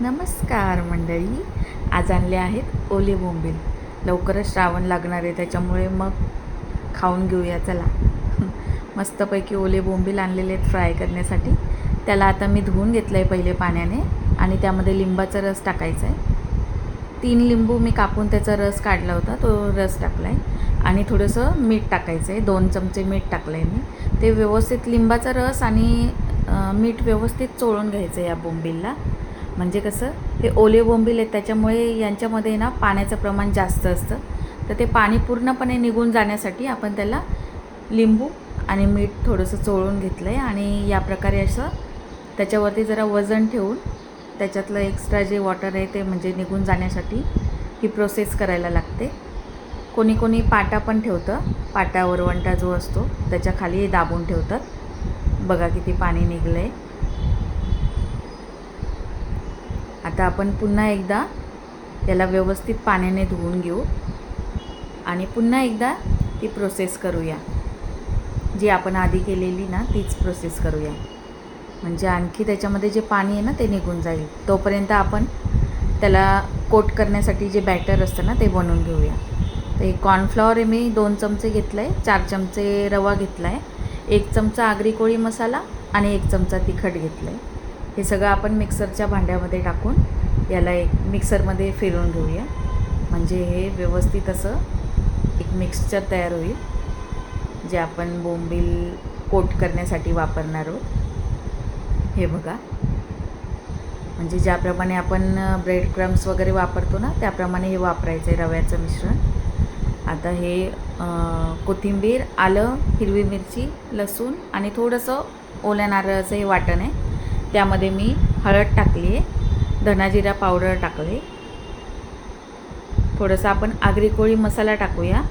नमस्कार मंडळी. आज आणले आहेत ओले बोंबील. लवकरच श्रावण लागणार आहे त्याच्यामुळे मग खाऊन घेऊया चला. मस्तपैकी ओले बोंबील आणलेले आहेत फ्राय करण्यासाठी. त्याला आता मी धुवून घेतलं आहे पहिले पाण्याने आणि त्यामध्ये लिंबाचा रस टाकायचा आहे तीन लिंबू मी कापून त्याचा रस काढला होता तो रस टाकला आहे आणि थोडंसं मीठ टाकायचं आहे दोन चमचे मीठ टाकलं आहे मी. ते व्यवस्थित लिंबाचा रस आणि मीठ व्यवस्थित चोळून घ्यायचं आहे या बोंबीलला. म्हणजे कसं हे ओले बोंबील आहेत त्याच्यामुळे यांच्यामध्ये ना पाण्याचं प्रमाण जास्त असतं. तर ते पाणी पूर्णपणे निघून जाण्यासाठी आपण त्याला लिंबू आणि मीठ थोडंसं चोळून घेतलं आहे आणि या प्रकारे असं त्याच्यावरती जरा वजन ठेवून त्याच्यातलं एक्स्ट्रा जे वॉटर आहे ते म्हणजे निघून जाण्यासाठी ही प्रोसेस करायला लागते. कोणी कोणी पाटा पण ठेवतं पाटा वरवंटा जो असतो त्याच्याखाली दाबून ठेवतात. बघा किती पाणी निघलं आहे आता आपण पुन्हा एकदा याला व्यवस्थित पाण्याने धुवून घेऊ आणि पुन्हा एकदा ती प्रोसेस करूया. जी आपण आधी केलेली ना तीच प्रोसेस करूया. म्हणजे आणखी त्याच्यामध्ये जे पाणी आहे ना ते निघून जाईल. तोपर्यंत आपण त्याला कोट करण्यासाठी जे बॅटर असतं ना ते बनवून घेऊया. तर हे कॉर्नफ्लॉवर मी दोन चमचे घेतलं आहे चार चमचे रवा घेतला आहे एक चमचा आगरी कोळी मसाला आणि एक चमचा तिखट घेतलं आहे हे सगळं आपण मिक्सरच्या भांड्यामध्ये टाकून याला एक मिक्सरमध्ये फिरवून घेऊया. म्हणजे हे व्यवस्थित असं एक मिक्सचर तयार होईल जे आपण बोंबील कोट करण्यासाठी वापरणार आहोत. हे बघा. म्हणजे ज्याप्रमाणे आपण ब्रेड क्रम्स वगैरे वापरतो ना त्याप्रमाणे हे वापरायचं आहे रव्याचं मिश्रण. आता हे कोथिंबीर आलं हिरवी मिरची लसूण आणि थोडंसं ओल्या नारळाचं हे वाटण आहे. त्यामध्ये मी हळद टाकली आहे. धनाजिरा पावडर टाकले. थोडंसं आपण आगरी कोळी मसाला टाकूया.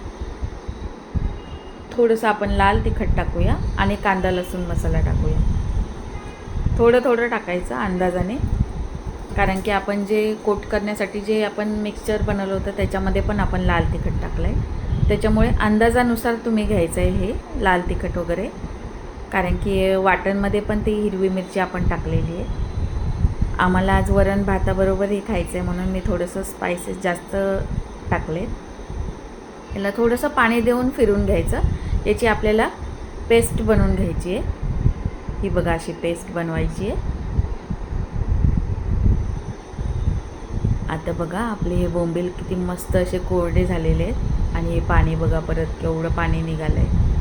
थोडंसं आपण लाल तिखट टाकूया आणि कांदा लसूण मसाला टाकूया. थोडं थोडं टाकायचं अंदाजाने. कारण की आपण जे कोट करण्यासाठी जे आपण मिक्सचर बनवलं होतं त्याच्यामध्ये पण आपण लाल तिखट टाकलं आहे त्याच्यामुळे अंदाजानुसार तुम्ही घ्यायचं आहे हे लाल तिखट वगैरे. कारण की वाटणमध्ये पण ती हिरवी मिरची आपण टाकलेली आहे. आम्हाला आज वरण भाताबरोबर हे खायचं आहे म्हणून मी थोडंसं स्पायसेस जास्त टाकले याला थोडंसं पाणी देऊन फिरून घ्यायचं. याची आपल्याला पेस्ट बनवून घ्यायची आहे. ही बघा अशी पेस्ट बनवायची आहे. आता बघा आपले हे बोंबील किती मस्त असे कोरडे झालेले आहेत. आणि हे पाणी बघा परत केवढं पाणी निघालं आहे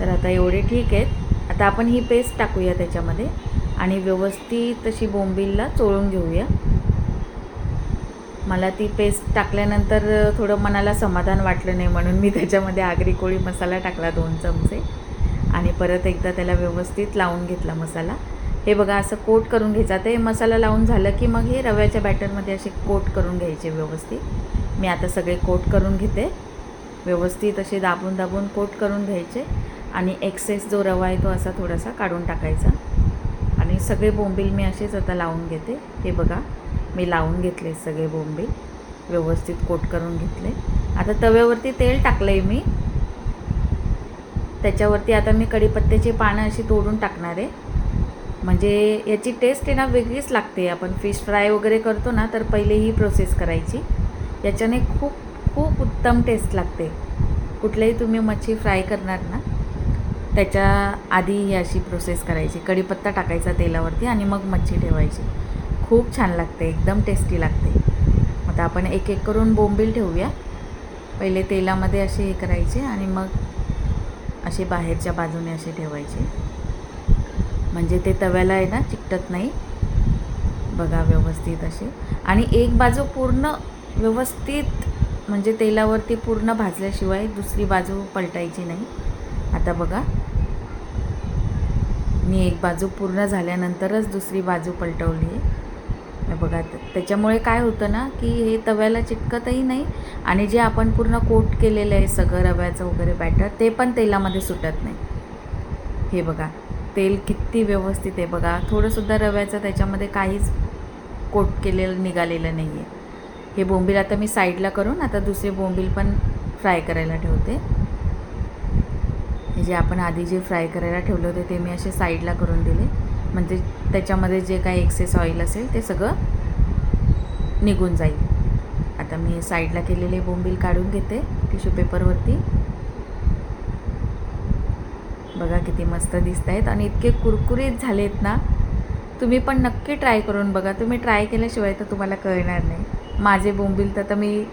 तर आता एवढे ठीक आहेत. आता आपण ही पेस्ट टाकूया त्याच्यामध्ये आणि व्यवस्थित अशी बोंबीलला चोळून घेऊया. मला ती पेस्ट टाकल्यानंतर थोडं मनाला समाधान वाटलं नाही म्हणून मी त्याच्यामध्ये आगरी कोळी मसाला टाकला दोन चमचे. आणि परत एकदा त्याला व्यवस्थित लावून घेतला मसाला. हे बघा असं कोट करून घ्यायचं. ते मसाला लावून झालं की मग हे रव्याच्या बॅटरमध्ये असे कोट करून घ्यायचे व्यवस्थित. मी आता सगळे कोट करून घेते. व्यवस्थित असे दाबून दाबून कोट करून घ्यायचे. आणि एक्सेस जो रवा आहे तो असा थोडासा काढून टाकायचा. आणि सगळे बोंबील मी असेच आता लावून घेते. हे बघा मी लावून घेतले सगळे बोंबील. व्यवस्थित कोट करून घेतले. आता तव्यावरती तेल टाकलं आहे मी. त्याच्यावरती आता मी कढीपत्त्याची पानं अशी तोडून टाकणार आहे. म्हणजे याची टेस्ट आहे ना वेगळीच लागते. आपण फिश फ्राय वगैरे करतो ना तर पहिले ही प्रोसेस करायची. याच्याने खूप खूप उत्तम टेस्ट लागते. कुठलेही तुम्ही मच्छी फ्राय करणार ना त्याच्या आधी ही अशी प्रोसेस करायची. कढीपत्ता टाकायचा तेलावरती आणि मग मच्छी ठेवायची. खूप छान लागते एकदम टेस्टी लागते. आता आपण एक एक करून बोंबील ठेवूया. पहिले तेलामध्ये असे हे करायचे आणि मग असे बाहेरच्या बाजूने असे ठेवायचे. म्हणजे ते तव्याला आहे ना चिकटत नाही. बघा व्यवस्थित असे. आणि एक बाजू पूर्ण व्यवस्थित म्हणजे तेलावरती पूर्ण भाजल्याशिवाय दुसरी बाजू पलटायची नाही. आता बघा. मी एक बाजू पूर्ण झाल्यानंतरच दुसरी बाजू पलटवली. आहे बघा त्याच्यामुळे काय होतं ना की हे तव्याला चिटकतही नाही आणि जे आपण पूर्ण कोट केलेलं आहे सगळं रव्याचं वगैरे बॅटर ते पण तेलामध्ये सुटत नाही. हे बघा तेल किती व्यवस्थित आहे बघा. थोडंसुद्धा रव्याचं त्याच्यामध्ये काहीच कोट केलेलं निघालेलं नाही आहे हे बोंबील आता मी साईडला करून आता दुसरे बोंबील पण फ्राय करायला ठेवते. जे आपण आधी जे फ्राय करायला ठेवले होते ते मी असे साईडला करून दिले. म्हणजे त्याच्यामध्ये जे काही एक्सेस ऑइल असेल ते सगळं निघून जाईल. आता मी साईडला केलेले बोंबील काढून घेते टिश्यू पेपरवरती बघा किती मस्त दिसत आहेत आणि इतके कुरकुरीत झालेत ना. तुम्ही पण नक्की ट्राय करून बघा. तुम्ही ट्राय केल्याशिवाय तर तुम्हाला कळणार नाही. माझे बोंबील तर मी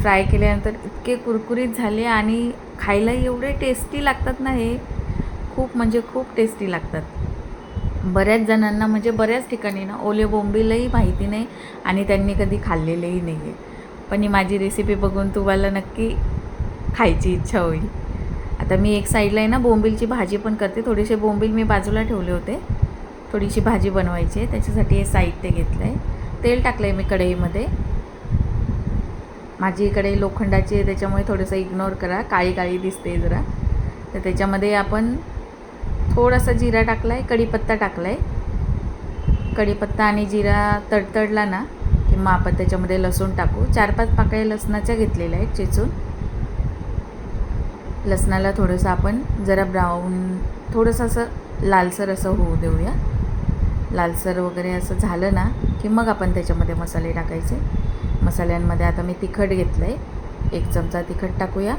फ्राय केल्यानंतर इतके कुरकुरीत झाले आणि खायला एवढे टेस्टी लागतात ना हे? खूप म्हणजे खूप टेस्टी लागतात. बऱ्याच जणांना म्हणजे बऱ्याच ठिकाणी ना ओले बोंबीलही माहिती नाही आणि त्यांनी कधी खाल्लेलेही नाही आहे पण ही माझी रेसिपी बघून तुम्हाला नक्की खायची इच्छा होईल. आता मी एक साईडला आहे ना बोंबीलची भाजी पण करते. थोडेसे बोंबील मी बाजूला ठेवले होते. थोडीशी भाजी बनवायची आहे. त्याच्यासाठी हे साहित्य घेतलं आहे तेल टाकलं आहे मी कढईमध्ये. माझी इकडे लोखंडाची आहे त्याच्यामुळे थोडंसं इग्नोर करा. काळी काळी दिसते जरा. तर त्याच्यामध्ये आपण थोडासा जिरा टाकला आहे कढीपत्ता टाकला आहे कढीपत्ता आणि जिरा तडतडला ना की मग आपण त्याच्यामध्ये लसूण टाकू. चार पाच पाकळ्या लसणाच्या घेतलेल्या आहेत चेचून. लसणाला थोडंसं आपण जरा ब्राऊन थोडंसं असं लालसर असं होऊ देऊया. लालसर वगैरे असं झालं ना की मग आपण त्याच्यामध्ये मसाले टाकायचे. मसाल्यांमध्ये आता मी तिखट घेतलं आहे एक चमचा तिखट टाकूया.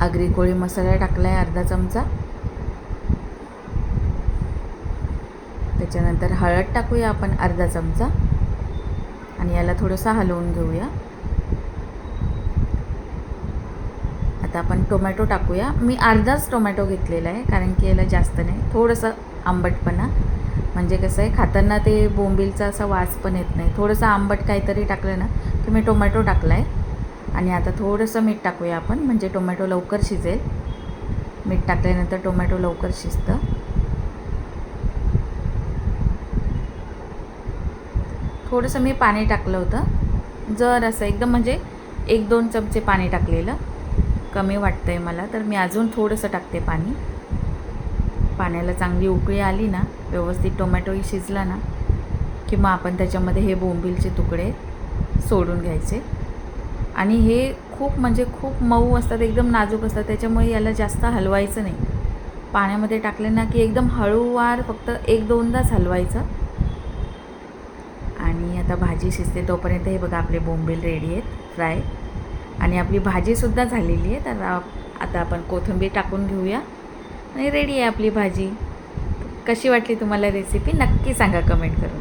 आगरी कोळी मसाला टाकला आहे अर्धा चमचा. त्याच्यानंतर हळद टाकूया आपण अर्धा चमचा. आणि याला थोडंसं हलवून घेऊया. आता आपण टोमॅटो टाकूया. मी अर्धाच टोमॅटो घेतलेला आहे कारण की याला जास्त नाही. थोडंसं आंबटपणा. म्हणजे कसं आहे खाताना ते बोंबीलचा असा वास पण येत नाही. थोडंसं आंबट काहीतरी टाकलं ना की मी टोमॅटो टाकला आहे आणि आता थोडंसं मीठ टाकूया आपण म्हणजे टोमॅटो लवकर शिजेल. मीठ टाकल्यानंतर टोमॅटो लवकर शिजतं. थोडंसं मी पाणी टाकलं होतं. जर असं एकदम म्हणजे एक दोन चमचे पाणी टाकलेलं. कमी वाटतं आहे मला तर मी अजून थोडंसं टाकते पाणी. पाण्याला चांगली उकळी आली ना व्यवस्थित टोमॅटोही शिजला ना की मग आपण त्याच्यामध्ये हे बोंबीलचे तुकडे सोडून घ्यायचे. आणि हे खूप म्हणजे खूप मऊ असतात एकदम नाजूक असतात त्याच्यामुळे याला जास्त हलवायचं नाही. पाण्यामध्ये टाकले ना की एकदम हळूवार फक्त एक दोनदाच हलवायचं. आणि आता भाजी शिजते तोपर्यंत हे बघा आपले बोंबील रेडी आहेत फ्राय आणि आपली भाजीसुद्धा झालेली आहे तर आता आपण कोथिंबीर टाकून घेऊया. आणि रेडी आहे आपली भाजी. कशी वाटली तुम्हाला रेसिपी नक्की सांगा कमेंट करून.